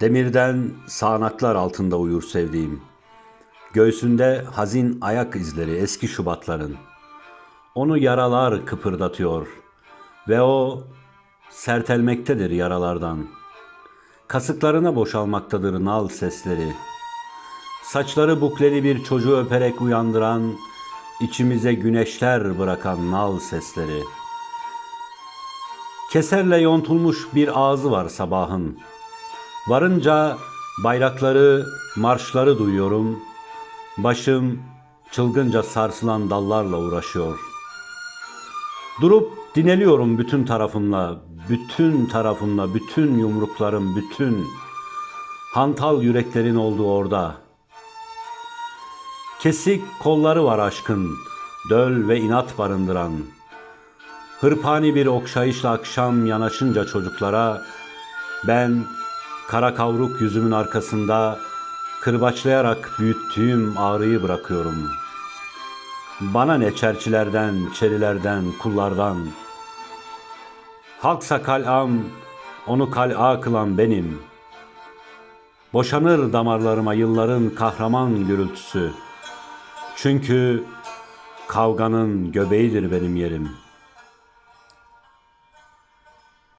Demirden sağanaklar altında uyur sevdiğim. Göğsünde hazin ayak izleri eski Şubatların. Onu yaralar kıpırdatıyor ve o sertelmektedir yaralardan. Kasıklarına boşalmaktadır nal sesleri. Saçları bukleli bir çocuğu öperek uyandıran, içimize güneşler bırakan nal sesleri. Keserle yontulmuş bir ağzı var sabahın. Varınca bayrakları, marşları duyuyorum. Başım çılgınca sarsılan dallarla uğraşıyor. Durup dineliyorum bütün tarafımla, bütün tarafımla, bütün yumruklarım, bütün hantal yüreklerin olduğu orada. Kesik kolları var aşkın, döl ve inat barındıran. Hırpani bir okşayışla akşam yanaşınca çocuklara ben kara kavruk yüzümün arkasında kırbaçlayarak büyüttüğüm ağrıyı bırakıyorum. Bana ne çerçilerden, çerilerden, kullardan. Halksa kal'am, onu kal'a kılan benim. Boşanır damarlarıma yılların kahraman gürültüsü. Çünkü kavganın göbeğidir benim yerim.''